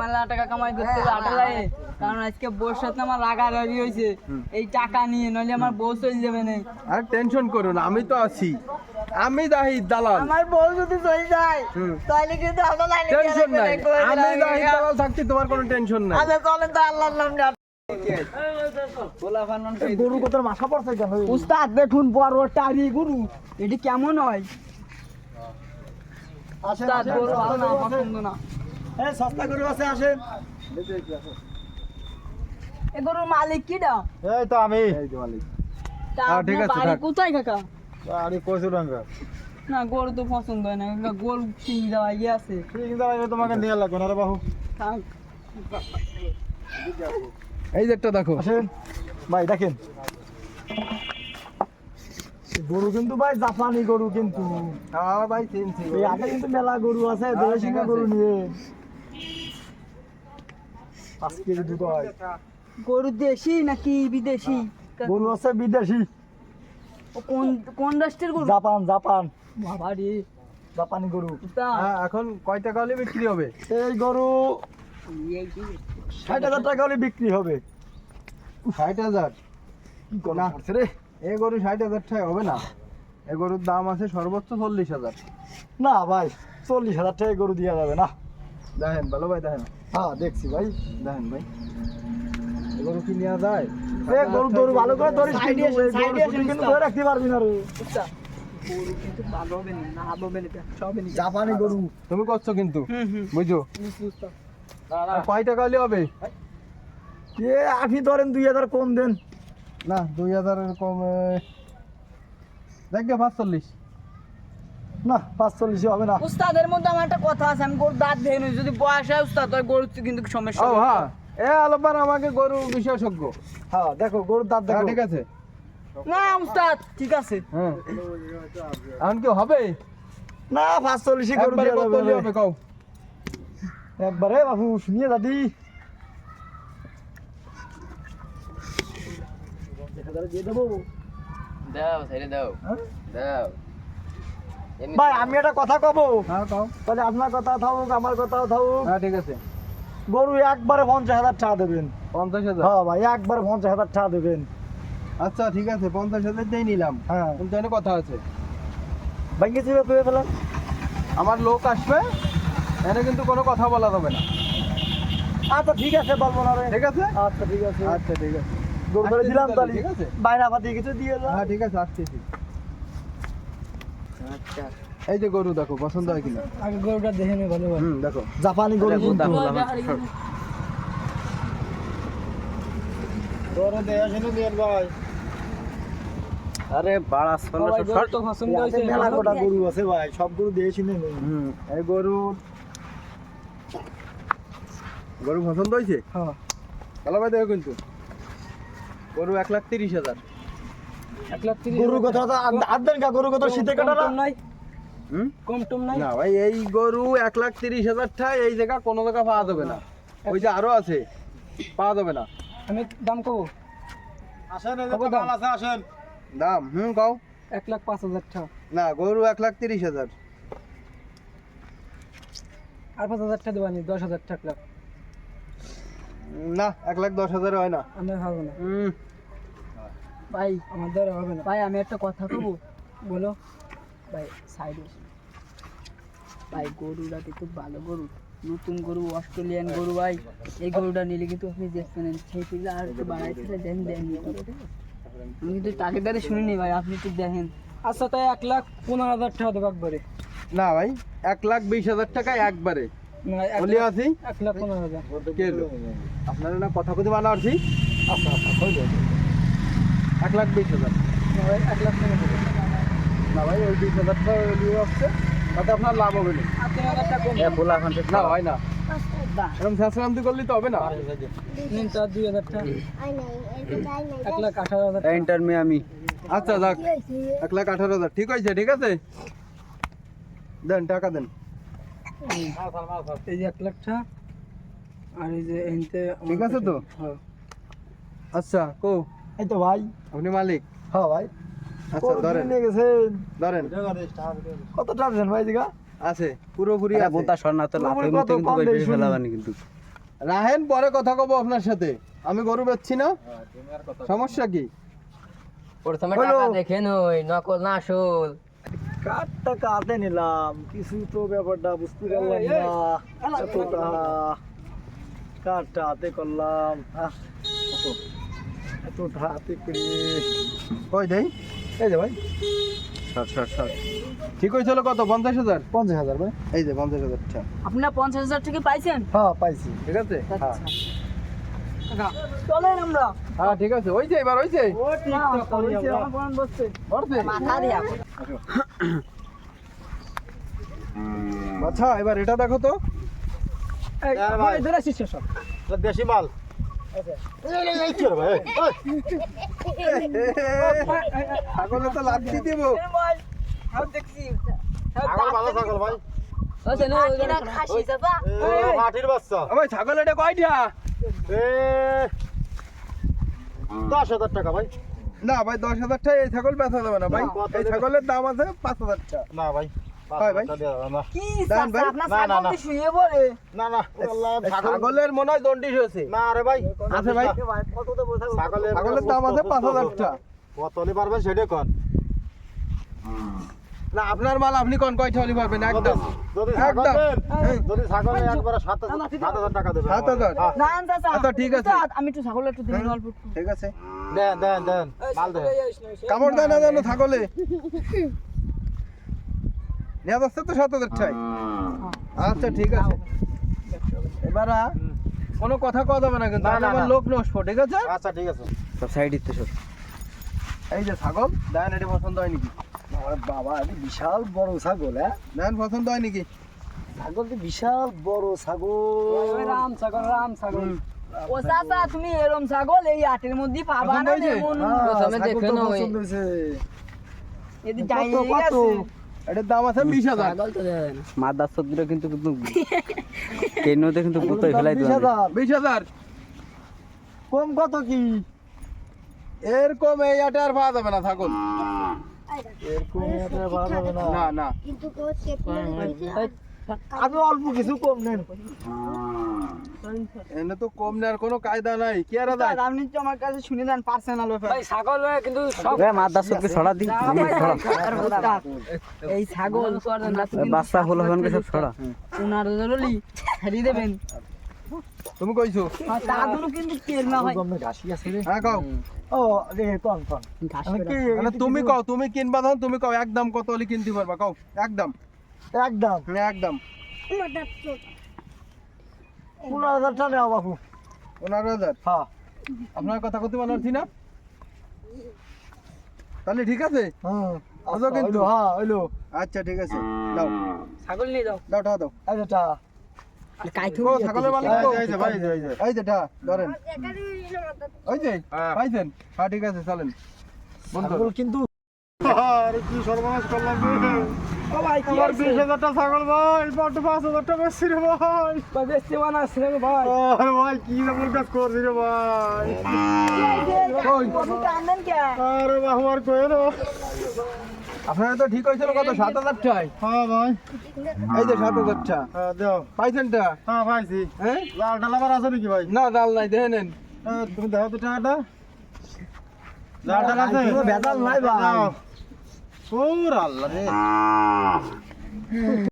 মেলা টাকা কামাই করতে হবে কারণ আজকে বউর সাথে আমার রাগারাগি হয়েছে। এই টাকা নিয়ে নইলে আমার বউ চলে যাবে না। আর টেনশন করো না আমি তো আছি। আমি দাহি দালাল। আমার বউ যদি চলে যায় তাহলে কিন্তু আমার টেনশন নাই। আমি দাহি দালাল থাকতে তোমার কোনো টেনশন নাই। আচ্ছা চলেন তো আল্লাহর নাম। গরু কত মাথা পড়ছে কেন? উস্তাদ দেখুন বড় টারি গরু। এটি কেমন হয়? আসেন গরু না পছন্দ না। হ্যাঁ সস্তা গরু আছে আসেন। এ গরুর মালিক কিডা এই তো আমি। এই যে মালিক। তা হ্যাঁ, ঠিক আপনার আছে, বাড়ি থাক। কোথায় কাকা? আরে না গরু তো পছন্দ হয় না কাকা, গরু দেওয়া ইয়ে আছে। ঠিক তোমাকে নিয়ে লাগবে না রে থাক। এই যে একটা দেখো। আসেন। ভাই দেখেন। গরু কিন্তু ভাই জাপানি গরু কিন্তু। হ্যাঁ ভাই চিনছি এই কিন্তু মেলা গরু আছে হ্যাঁ, দেশি গরু নিয়ে। পাঁচ কেজি দুধ হয় গরু দেশি নাকি বিদেশি? গরু আছে বিদেশি। কোন কোন রাষ্ট্রের গরু? Japan Japan. বাবা রে। জাপানি গরু। হ্যাঁ এখন কয় টাকা হলে বিক্রি হবে? এই গরু ষাট হাজার টাকা হলে বিক্রি হবে। ষাট হাজার? না। রে এ গরু ষাট হাজার টাকা হবে না। এ গরুর দাম আছে সর্বোচ্চ চল্লিশ হাজার। না ভাই চল্লিশ হাজার টাকা গরু দেওয়া যাবে না। দেখেন ভালো ভাই দেখেন। হ্যাঁ দেখছি ভাই। দেখেন ভাই। গরু কি নেওয়া যায়? এ গরু গরু ভালো করে এ শুধু আসেন, কিন্তু ধরে রাখতে পারবি না রে। জাপানি গরু তুমি করছ কিন্তু উস্তাদ। কয় টাকা হলে হবে? এ আপনি ধরেন দুই হাজার কম দেন। না দুই হাজারের কম দেখবে পাঁচচল্লিশ। না পাঁচচল্লিশে হবে না। উস্তাদের মধ্যে আমার একটা কথা আছে আমি গরুর দাঁত ভেঙে যদি বয়স হয় উস্তাদ হয় গরুর তো কিন্তু সমস্যা ও হ্যাঁ। এ আলোপান আমাকে গরু বিশেষজ্ঞ হ্যাঁ দেখো গরুর দাঁত হ্যাঁ দেখো ঠিক আছে। না উস্তাদ ঠিক আছে। হ্যাঁ। এখন কি হবে? না পাঁচচল্লিশে গরু কত যাবে হলে না। হবে? কও। একবারে বাবু শুনিয়ে দাদি দিয়ে দেবো। দাও ছেড়ে দাও। হ্যাঁ? দাও। ভাই আমি একটা কথা কব? হ্যাঁ তাহলে আপনার কথা থাকুক আমার কথাও থাকুক। হ্যাঁ ঠিক আছে। গরু একবারে পঞ্চাশ হাজার টাকা দেবেন। পঞ্চাশ হাজার? হ্যাঁ ভাই একবারে পঞ্চাশ হাজার টাকা দেবেন। আচ্ছা ঠিক আছে পঞ্চাশ হাজার দিয়ে নিলাম। হ্যাঁ। কিন্তু এখানে কথা আছে। ব্যাংকে ছিল পেয়ে ফেলেন আমার লোক আসবে এখানে কিন্তু কোনো কথা বলা যাবে না। আচ্ছা ঠিক আছে বলব না রে। ঠিক আছে? আচ্ছা ঠিক আছে। আচ্ছা ঠিক আছে। গরু ধরে দিলাম তাহলে, ঠিক আছে? বাইরা পাতি কিছু দিয়ে হ্যাঁ ঠিক আছে আসতেছি। এই যে গরু দেখো পছন্দ হয় কিনা? আগে গরুটা দেখে নে ভালো ভালো দেখো। জাপানি গরু কিন্তু। গরু দেখে শুনে দিয়ে ভাই আরে বাড়া গরু তো পছন্দ হয়েছে। মেলা গোটা গরু আছে ভাই সব গরু দেখে শুনে নেই হুম। এই গরু গরু পছন্দ হয়েছে? হ্যাঁ। কালো ভাই দেখো কিন্তু। গরু এক লাখ তিরিশ হাজার। গরু কথা আর দেন কা গরু কথা শীতে কাটা না নাই? কম টম নাই? না ভাই এই গরু এক লাখ তিরিশ হাজার টাকা এই জায়গা কোনো জায়গা পাওয়া যাবে না। ওই যে আরও আছে পাওয়া যাবে না। আমি দাম কব? আসেন এই যে তো আছে আসেন। দাম হুম কও। এক লাখ পাঁচ হাজার টাকা না গরু এক লাখ তিরিশ হাজার। আর পাঁচ হাজার টাকা দেবানি দশ হাজার টাকা না এক লাখ দশ হাজার হয় না। আমি পারব না। হুম। ভাই আমার দ্বারা হবে না। ভাই আমি একটা কথা কব? বলো। ভাই সাইড ভাই গরুটা কিন্তু ভালো গরু। নতুন গরু অস্ট্রেলিয়ান গরু ভাই। এই গরুটা নিলে কিন্তু আপনি দেখবেন সেই থেকে আর একটু বাড়াইতে দেন দেন আমি কিন্তু তাকে দ্বারা শুনিনি ভাই আপনি একটু দেখেন। আচ্ছা তাই এক লাখ পনেরো হাজার টাকা দেবো একবারে। না ভাই এক লাখ বিশ হাজার টাকা একবারে। না বলি আছি এক লাখ পনেরো হাজার। আপনারা না কথা কথা বানা আছি আচ্ছা আচ্ছা এক লাখ বিশ হাজার। না ভাই এক লাখ না ভাই ওই বিশ হাজার টাকা নিয়ে আসছে তাতে আপনার লাভ হবে না। না হয় না। এরকম শাসরান্তি করলে তো হবে না। নিন তার দুই হাজার টাকা। এক লাখ আঠারো হাজার ইন্টার আমি। আচ্ছা যাক। এক লাখ আঠারো হাজার। ঠিক আছে ঠিক আছে? দেন টাকা দেন। এই যে এক লাখ টাকা। আর এই যে এনতে ঠিক আছে তো? হ্যাঁ। আচ্ছা কো। এই তো ভাই আপনি মালিক হ্যাঁ ভাই আচ্ছা ধরেন নিয়ে গেছেন ধরেন কত টাকা ভাই দিঘা আছে পুরোপুরি আছে। বোতা সর না তো লাফের মতো কত কিন্তু কম ভাই বেশি। ফেলাবানি কিন্তু রাহেন পরে কথা কব আপনার সাথে আমি গরু বেচছি না সমস্যা কি প্রথমে। টাকা দেখে নই নকল না আসল কার টাকা হাতে নিলাম কিছু তো ব্যাপারটা বুঝতে পারলাম না কারটা হাতে করলাম আহ, কই দেই এই যে ভাই। ঠিক হয়েছিল কত? পঞ্চাশ হাজার? পঞ্চাশ হাজার ভাই। এই যে পঞ্চাশ হাজার টাকা আপনার পঞ্চাশ হাজার টাকা পাইছেন? হ্যাঁ পাইছি। ঠিক আছে? আচ্ছা। চলেন আমরা। হ্যাঁ ঠিক আছে। ওই যে এবার মাথা দিয়া। আচ্ছা এবার এটা দেখো তো। আসিস দেশি মাল। ছাগলে তো দিব ছাগল এটা কয়টা দশ হাজার টাকা ভাই না ভাই দশ হাজার টাকা এই ছাগল বেচা যাবে না, ভাই। এই ছাগলের দাম আছে পাঁচ হাজার টাকা। না, ভাই। হয় দান ছাগলের মনে হয় দন্ডিস হয়েছে। না রে ভাই আছে ভাই। ছাগলের ছাগলের দাম আছে পাঁচ হাজার টাকা। কত হলে পারবেন সেটা কন? না আপনার মাল আপনি কোন কয়টা হলি পারবেন? একদম। যদি একদম। যদি ছাগল নেন, একবারে সাত হাজার সাত হাজার টাকা দেবেন। সাত হাজার। হ্যাঁ। না, না, চাচা। আচ্ছা, ঠিক আছে। আমি একটু ছাগল একটু দিন অল্প একটু। ঠিক আছে। দেন দেন দেন। মাল দেন। কামড় দেয় না জানো ছাগলে। নেওয়া যাচ্ছে তো সাত হাজার টাই আচ্ছা ঠিক আছে। এবার কোনো কথা কওয়া যাবে না কিন্তু আমার লোক নষ্ট ঠিক আছে? আচ্ছা ঠিক আছে। সব সাইড দিতে সব এই যে ছাগল দেন এটি পছন্দ হয় নাকি? আরে বাবা এটা বিশাল বড় ছাগল হ্যাঁ? দেন পছন্দ হয় নাকি? ছাগল তো বিশাল বড় ছাগল। রাম ছাগল রাম ছাগল। ও চাচা তুমি এরম ছাগল এই আটের মধ্যে পাবা না এমন প্রথমে দেখে। এদি গেছে। এটার দাম আছে বিশ হাজার। মাদার সবজিটা কিন্তু কিন্তু কেনতে কিন্তু গুতোই ফেলাই বিশ হাজার। বিশ হাজার। কম কত কি? এরকম এই আটে আর পাওয়া যাবে না থাকুন পাওয়া যাবে না। না না। আমি অল্প কিছু কম নেন এনে তো কম নেওয়ার কোনো কায়দা নাই। কি আর দেয় আপনি তো আমার কাছে শুনে দেন পার্সোনাল ব্যাপার। ছাগল কিন্তু এ মাদার সবজি ছড়া দি। এই ছাগল বাচ্চা হলো হনকে সব ছড়া উনার ছাড়িয়ে দেবেন। তুমি কইছো? আর তাদেরও কিন্তু তেল না হয়। গমে ঘাসি আছে রে হ্যাঁ কও। ও রে কন কন। তুমি কও তুমি কিনবা তখন তুমি কও একদম কত হলে কিনতে পারবা কও একদম। একদম। হ্যাঁ একদম। পনেরো হাজার টাকা নেওয়া বাপু। পনেরো হাজার? হ্যাঁ। আপনার কথা পারছি না? তাহলে ঠিক আছে? হ্যাঁ আচ্ছা, কিন্তু। হ্যাঁ হইল। আচ্ছা ঠিক আছে। দাও। ছাগল নিয়ে দাও টাকা দাও। টাকা হ্যাঁ। হ্যাঁ চলেন। ছাগল কিন্তু আরে কি সর্বনাশ করলাম ভাই কি আমার বিশ হাজারটা ছাগল ভাই বড্ড পাঁচ হাজারটা বেশি রে ভাই। ভাই বেশি রে ভাই। আরে ভাই কি এমন কাজ করছি রে ভাই। কত টানেন কে? আরে বাবা আমার কয়ে না আপনারা তো ঠিক হয়েছিল কত? সাত হাজার টাই হ্যাঁ ভাই। এই যে সাত হাজার টা হ্যাঁ দেও। পাইছেন টা? হ্যাঁ পাইছি। হ্যাঁ? লাল ডাল আবার আছে নাকি ভাই? না ডাল নাই দেখে নেন। তুমি দেখো তো টাকাটা লাল ডাল আছে? ভেজাল নাই ভাই। দাও। ওর আল্লাহ রে